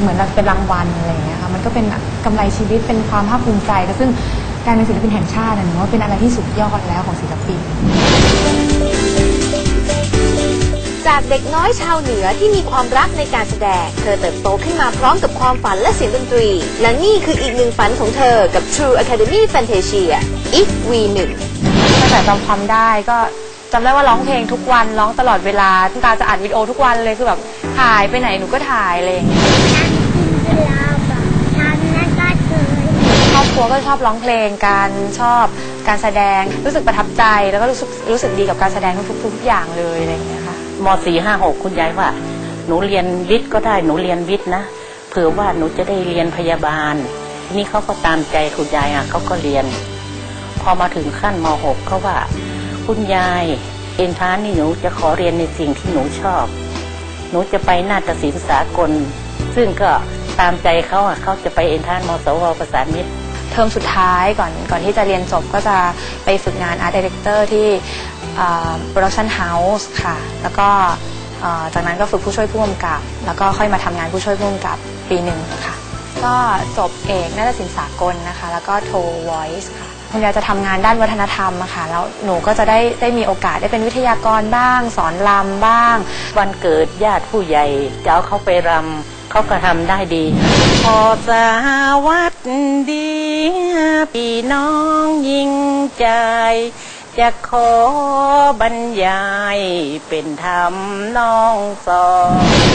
เหมือนแบบเป็นรางวัลอะไรอย่างเงี้ยค่ะมันก็เป็นกำไรชีวิตเป็นความภาคภูมิใจแต่ซึ่งการเป็นศิลปินแห่งชาติอะหนูว่าเป็นอะไรที่สุดยอดแล้วของศิลปิน จากเด็กน้อยชาวเหนือที่มีความรักในการแสดง เธอเติบโตขึ้นมาพร้อมกับความฝันและเสียงดนตรี และนี่คืออีกหนึ่งฝันของเธอกับ True Academy Fantasia If V1 ตั้งแต่จำความได้ก็ จำได้ว่าร้องเพลงทุกวันร้องตลอดเวลาต้องกาจะอัดวิดีโอทุกวันเลยคือแบบถ่ายไปไหนหนูก็ถ่ายอะไรอย่างเงี้ยครอบครัวก็ชอบร้องเพลงการชอบการแสดงรู้สึกประทับใจแล้วก็รู้สึกรู้สึกดีกับการแสดงทุกๆทุกอย่างเลยอะไรอย่างเงี้ยค่ะ มสี่ห้าหกคุณยายว่า หนูเรียนวิทย์ก็ได้หนูเรียนวิทย์นะเผื่อว่าหนูจะได้เรียนพยาบาล นี่เขาก็ตามใจคุณยายอะเขาก็เรียน พอมาถึงขั้นมหกเขาว่า คุณยาย เอ็นทานนี่หนูจะขอเรียนในสิ่งที่หนูชอบ หนูจะไปนาฏศิลป์สากล ซึ่งก็ตามใจเขาอะเขาจะไปเอ็นทานมสวประสานมิตรเทอมสุดท้ายก่อนก่อนที่จะเรียนจบก็จะไปฝึกงาน Art Director ที่เอ่อ Production House ค่ะ แล้วก็จากนั้นก็ฝึกผู้ช่วยผู้กำกับ แล้วก็ค่อยมาทำงานผู้ช่วยผู้กำกับปีหนึ่งค่ะ ก็จบเอกนาฏศิลป์สากลนะคะ แล้วก็โท Voice ค่ะ คุณยายจะทำงานด้านวัฒนธรรมอะค่ะแล้วหนูก็จะได้ได้มีโอกาสได้เป็นวิทยากรบ้าง สอนรำบ้าง วันเกิดญาติผู้ใหญ่จะเอาเขาไปรำเขาก็ทำได้ดีพอสวัสดีพี่น้องยิ่งใจ จะขอบรรยายเป็นธรรมน้องสอง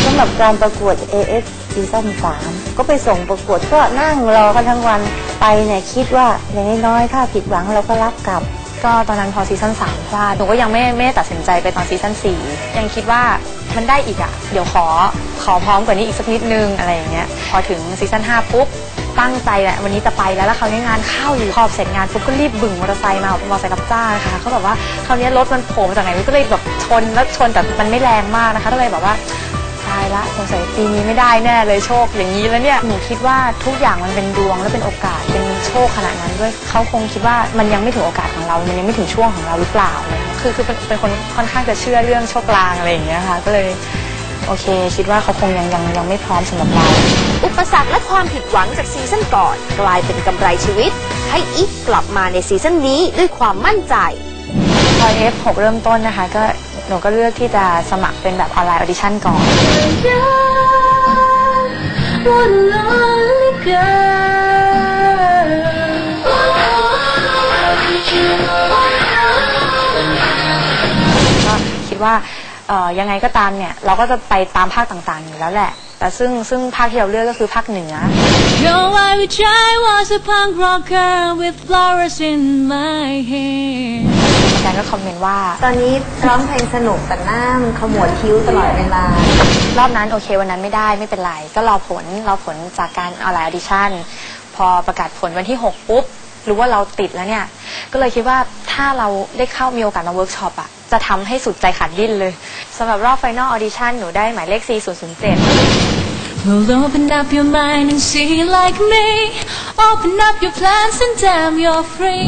สำหรับการประกวด AF ซีซั่น3ก็ไปส่งประกวดก็นั่งรอกันทั้งวันไปเนี่ยคิดว่าอย่างน้อยๆถ้าผิดหวังเราก็รับกลับ ก็ตอนนั้นพอซีซั่น3พลาดหนูก็ยังไม่ไม่ได้ตัดสินใจไปตอนซีซั่น4ยังคิดว่ามันได้อีกอะ่ะ เดี๋ยวขอขอพร้อมกว่านี้อีกสักนิดนึงอะไรอย่างเงี้ยพอถึงซีซั่น5ปุ๊บตั้งใจแหละวันนี้จะไปแล้วแล้วคราวนี้งานเข้าอยู่พอเสร็จงานปุ๊บก็รีบบึ่งมอเตอร์ไซค์มาเป็นมอเตอร์ไซค์รับจ้างนะคะเขาแบบว่าคราวนี้รถมันโผล่มาจากไหนก็เลยแบบชนแล้วชนแต่มันไม่แรงมากนะคะก็เลยแบบว่าายละสงสัยปีนี้ไม่ได้แน่เลยโชคอย่างนี้แล้วเนี่ยหนูคิดว่าทุกอย่างมันเป็นดวงและเป็นโอกาสเป็นโชคขนาดนั้นด้วยเขาคงคิดว่ามันยังไม่ถึงโอกาสของเรา มันยังไม่ถึงช่วงของเราหรือเปล่าเงี้ยคือคือเป็นเป็นคนค่อนข้างจะเชื่อเรื่องโชคลางอะไรอย่างเงี้ยค่ะ ก็เลยโอเค คิดว่าเขาคงยังยังยังไม่พร้อมสำหรับเรา อุปสรรคและความผิดหวังจากซีซั่นก่อน กลายเป็นกำไรชีวิต ให้อีฟกลับมาในซีซั่นนี้ด้วยความมั่นใจ พอ F6 เริ่มต้นนะคะ ก็หนูก็เลือกที่จะสมัครเป็นแบบออนไลน์ออดิชั่นก่อน ก็คิดว่าเอ่อยังไงก็ตามเนี่ย เราก็จะไปตามภาคต่างๆอยู่แล้วแหละ แต่ซึ่งซึ่งภาคที่เราเลือกก็คือภาคเหนือ Yo, I wish I was a punk rocker with flowers in my hair. อาจารย์ก็คอมเมนต์ว่า ตอนนี้ร้องเพลงสนุกแต่หน้ามันขมวดคิ้วตลอดเวลารอบนั้นโอเควันนั้นไม่ได้ไม่เป็นไร ก็รอผลรอผลจากการออนไลน์ออดิชั่น พอประกาศผลวันที่ 6 ปุ๊บ รู้ว่าเราติดแล้วเนี่ย ก็เลยคิดว่าถ้าเราได้เข้ามีโอกาสมาเวิร์กช็อปอะ จะทำให้สุดใจขาดดิ้นเลยสำหรับรอบ Final Audition หนูได้หมายเลข 4007 Well, open up your mind and see like me. Open up your plans and damn, you're free.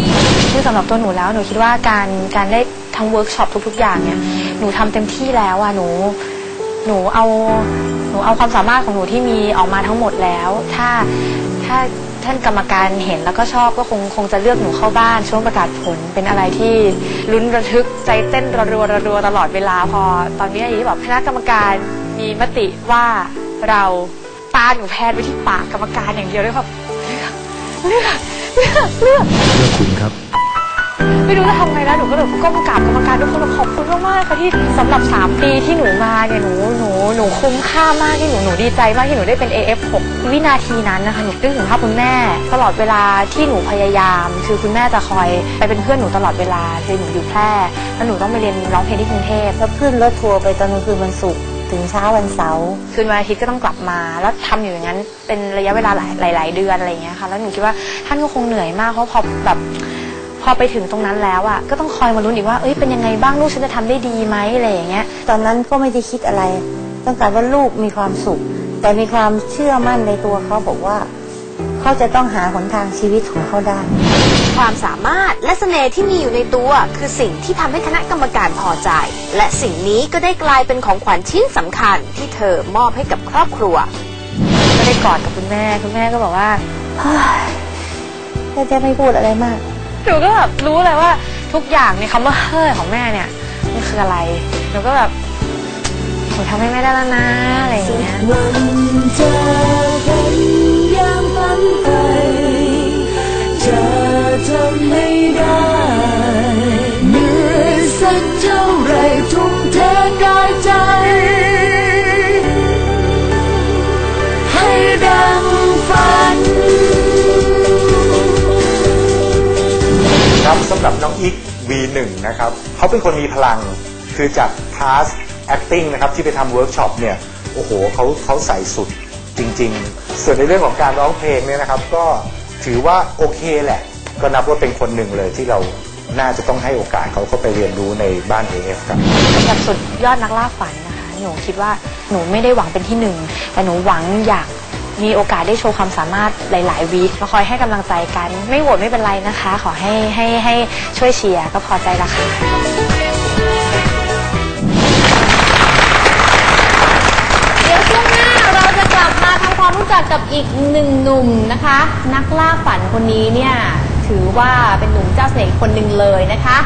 คือสำหรับตัวหนูแล้วหนูคิดว่าการการได้ทั้งเวิร์กช็อปทุกๆ อย่างเนี่ยหนูทำเต็มที่แล้วอะหนูหนูเอาหนูเอาความสามารถของหนูที่มีออกมาทั้งหมดแล้ว ถ้าถ้า ท่านกรรมการเห็นแล้วก็ชอบก็คงคงจะเลือกหนูเข้าบ้านช่วงประกาศผลเป็นอะไรที่ลุ้นระทึกใจเต้นระรัวระรัวตลอดเวลาพอ ตอนนี้อย่างที่บอกคณะกรรมการมีมติว่าเราตาหนูแพนไปที่ปากกรรมการอย่างเดียวด้วยแบบเลือกเลือกเลือกเลือกเลือกคุณครับ ไม่รู้จะทำไงแล้วหนูก็เลยก้มกราบกรรมการทุกคนขอบคุณมากๆค่ะที่สำหรับ 3 ปีที่หนูมาเนี่ยหนูหนูหนูคุ้มค่ามากที่หนูหนูดีใจมากที่หนูได้เป็น AF6 วินาทีนั้นนะคะหนูนึกถึงภาพคุณแม่ ตลอดเวลาที่หนูพยายาม คือคุณแม่จะคอยไปเป็นเพื่อนหนูตลอดเวลาคือหนูอยู่แพร่แล้วหนูต้องไปเรียนร้องเพลงที่กรุงเทพแล้วขึ้นรถทัวร์ไปตอนกลางคืนวันศุกร์ถึงเช้าวันเสาร์คืนวันอาทิตย์ก็ต้องกลับมา แล้วทำอยู่อย่างนั้นเป็นระยะเวลาหลายหลายหลายเดือนอะไรอย่างเงี้ยค่ะแล้วหนูคิดว่าท่านก็คงเหนื่อยมากเพราะพอแบบ พอไปถึงตรงนั้นแล้วอะก็ต้องคอยมาลุ้นอีกว่าเอ้ยเป็นยังไงบ้างลูกฉันจะทำได้ดีไหมอะไรอย่างเงี้ย ตอนนั้นก็ไม่ได้คิดอะไร ต้องการว่าลูกมีความสุข แต่มีความเชื่อมั่นในตัวเขาบอกว่า เขาจะต้องหาหนทางชีวิตของเขาได้ ความสามารถและเสน่ห์ที่มีอยู่ในตัว คือสิ่งที่ทำให้คณะกรรมการพอใจ และสิ่งนี้ก็ได้กลายเป็นของขวัญชิ้นสำคัญ ที่เธอมอบให้กับครอบครัวกได้กอดกับคุณแม่ คุณแม่ก็บอกว่าเฮ้ยแม่จะไม่พูดอะไรมาก หนูก็แบบรู้เลยว่าทุกอย่างในคำว่าเฮ้ยของแม่เนี่ยมันคืออะไรหนูก็แบบหนูทำให้แม่ได้แล้วนะอะไรอย่างเงี้ย วันจะเครับสำหรับน้องอิก V1 นะครับเขาเป็นคนมีพลังคือจากคลาส acting นะครับที่ไปทำเวิร์กช็อปเนี่ยโอ้โหเขาเขาใส่สุดจริง ๆ ส่วนในเรื่องของการร้องเพลงเนี่ยนะครับ ก็ถือว่าโอเคแหละ ก็นับว่าเป็นคนหนึ่งเลยที่เราน่าจะต้องให้โอกาสเขาเข้าไปเรียนรู้ในบ้าน AF ครับ สำหรับสุดยอดนักล่าฝันนะคะ หนูคิดว่าหนูไม่ได้หวังเป็นที่หนึ่ง แต่หนูหวังอยาก มีโอกาสได้โชว์ความสามารถหลาย ๆ วีคมาคอยให้กำลังใจกัน ไม่โหวตไม่เป็นไรนะคะ ขอให้ให้ให้ช่วยเชียร์ก็พอใจละค่ะเดี๋ยวช่วงหน้าเราจะกลับมาทำความรู้จักกับอีกหนึ่งหนุ่มนะคะ นักล่าฝันคนนี้เนี่ย ถือว่าเป็นหนุ่มเจ้าเสน่ห์คนหนึ่งเลยนะคะ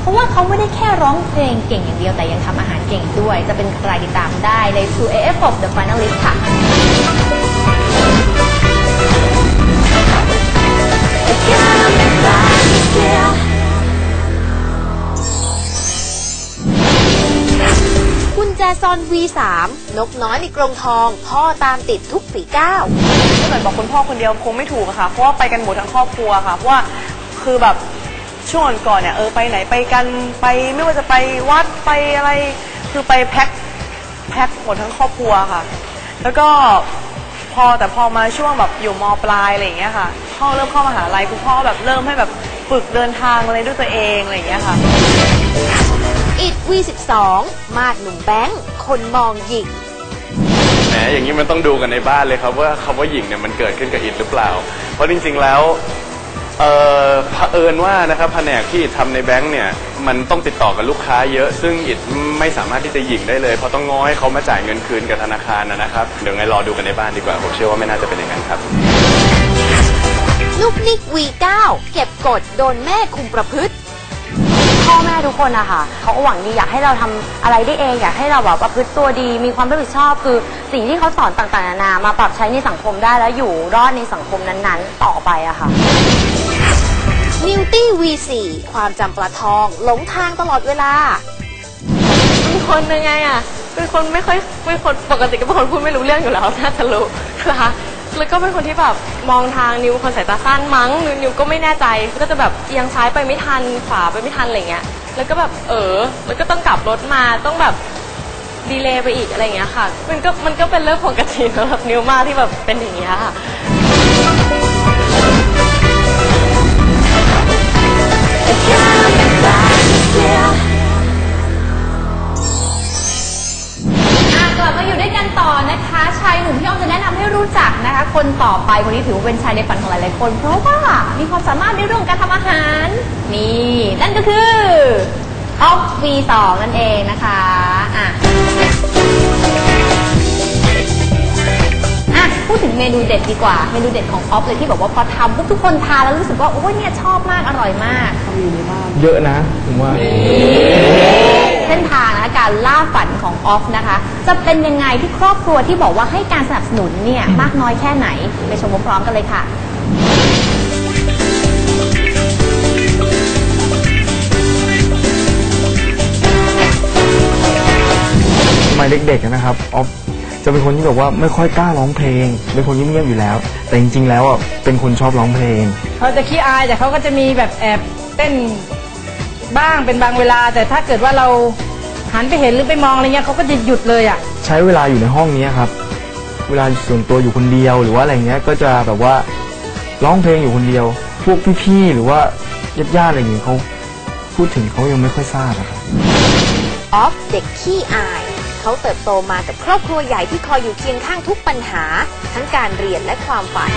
เพราะว่าเขาไม่ได้แค่ร้องเพลงเก่งอย่างเดียวแต่ยังทำอาหารเก่งด้วย จะเป็นใครติดตามได้ใน True AF of The Finalist ค่ะ แจซอน V3 นกน้อยในกรงทอง พ่อตามติดทุกฝีก้าวถ้าเกิดบอกคุณพ่อคนเดียวคงไม่ถูกอะค่ะ เพราะว่าไปกันหมดทั้งครอบครัวค่ะ เพราะว่าคือแบบช่วงก่อนเนี่ยเออไปไหนไปกันไปไม่ว่าจะไปวัดไปอะไร คือไปแพ็คแพ็คหมดทั้งครอบครัวค่ะ แล้วก็ อแต่พอมาช่วงแบบอยู่มปลายอะไรอย่างเงี้ยค่ะพ่อเริ่มเข้ามหาลัยคุณพ่อแบบเริ่มให้แบบฝึกเดินทางอะไรด้วยตัวเองอะไรอย่างเงี้ยค่ะอิด V12 มาดหนุ่มแบงค์คนมองหยิกแหมอย่างนี้มันต้องดูกันในบ้านเลยครับว่าคำว่าหญิงเนี่ยมันเกิดขึ้นกับอิดหรือเปล่า เพราะจริงๆแล้ว เอ่อเผอิญว่านะครับแผนกที่อิฐทำในแบงค์เนี่ยมันต้องติดต่อกับลูกค้าเยอะซึ่งอิดไม่สามารถที่จะหยิงได้เลย เพราะต้องง้อให้เขามาจ่ายเงินคืนกับธนาคารนะนะครับเดี๋ยวไงรอดูกันในบ้านดีกว่าผมเชื่อว่าไม่น่าจะเป็นอย่างนั้นครับ ลูกนิก V9 เก็บกดโดนแม่คุมประพฤติ พ่อแม่ทุกคนอะค่ะเขาก็หวังดีอยากให้เราทำอะไรได้เอง อยากให้เราแบบประพฤติตัวดี มีความรับผิดชอบคือสิ่งที่เขาสอนต่างๆนานามาปรับใช้ในสังคมได้แล้วอยู่รอดในสังคมนั้นๆ ต่อไปอะค่ะ นิวตี้ V4 ความจำปลาทองหลงทางตลอดเวลา เป็นคนยังไงอะ เป็นคนไม่ค่อยเป็นคนปกติก็เป็นคนพูดไม่รู้เรื่องอยู่แล้วน่าจะรู้นะคะ แล้วก็เป็นคนที่แบบมองทางนิ้วคนสายตาสั้นมั้งนิ้วนิ้วก็ไม่แน่ใจ ก็จะแบบเอียงซ้ายไปไม่ทันขวาไปไม่ทันอะไรเงี้ย แล้วก็แบบเออแล้วก็ต้องกลับรถมาต้องแบบดีเลย์ไปอีกอะไรเงี้ยค่ะ มันก็มันก็เป็นเรื่องปกติสำหรับนิ้วมากที่แบบเป็นอย่างเงี้ยค่ะ นะคะชายหนุ่มที่อ้อมจะแนะนำให้รู้จักนะคะ คนต่อไปคนนี้ถือว่าเป็นชายในฝันของหลายๆคน เพราะว่ามีความสามารถในเรื่องการทำอาหารนี่นั่นก็คือออฟ V2 นั่นเองนะคะอะอะพูดถึงเมนูเด็ดดีกว่าเมนูเด็ดของออฟเลยที่แบบว่าพอทำปุ๊บทุกคนทานแล้วรู้สึกว่าโอ้ยเนี่ยชอบมากอร่อยมาก เยอะนะ ผมว่าเส้นทางนะคะ การล่าฝันของออฟนะคะ จะเป็นยังไงที่ครอบครัวที่บอกว่าให้การสนับสนุนเนี่ยมากน้อยแค่ไหน ไปชมพร้อมๆกันเลยค่ะ สมัยเด็กๆนะครับออฟจะเป็นคนที่แบบว่าไม่ค่อยกล้าร้องเพลง เป็นคนเงียบๆอยู่แล้ว แต่จริงๆแล้วอะเป็นคนชอบร้องเพลง เขาจะขี้อายแต่เขาก็จะมีแบบแอบเต้นบ้างเป็นบางเวลา แต่ถ้าเกิดว่าเรา หันไปเห็นหรือไปมองอะไรเงี้ยเขาก็จะหยุดเลยอะ ใช้เวลาอยู่ในห้องนี้ครับ เวลาส่วนตัวอยู่คนเดียวหรือว่าอะไรเงี้ยก็จะแบบว่าร้องเพลงอยู่คนเดียว พวกพี่ๆหรือว่าญาติๆอะไรอย่างเงี้ยเขาพูดถึงเขายังไม่ค่อยทราบอะครับออฟเด็กขี้อาย เขาเติบโตมากับครอบครัวใหญ่ที่คอยอยู่เคียงข้างทุกปัญหา ทั้งการเรียนและความฝัน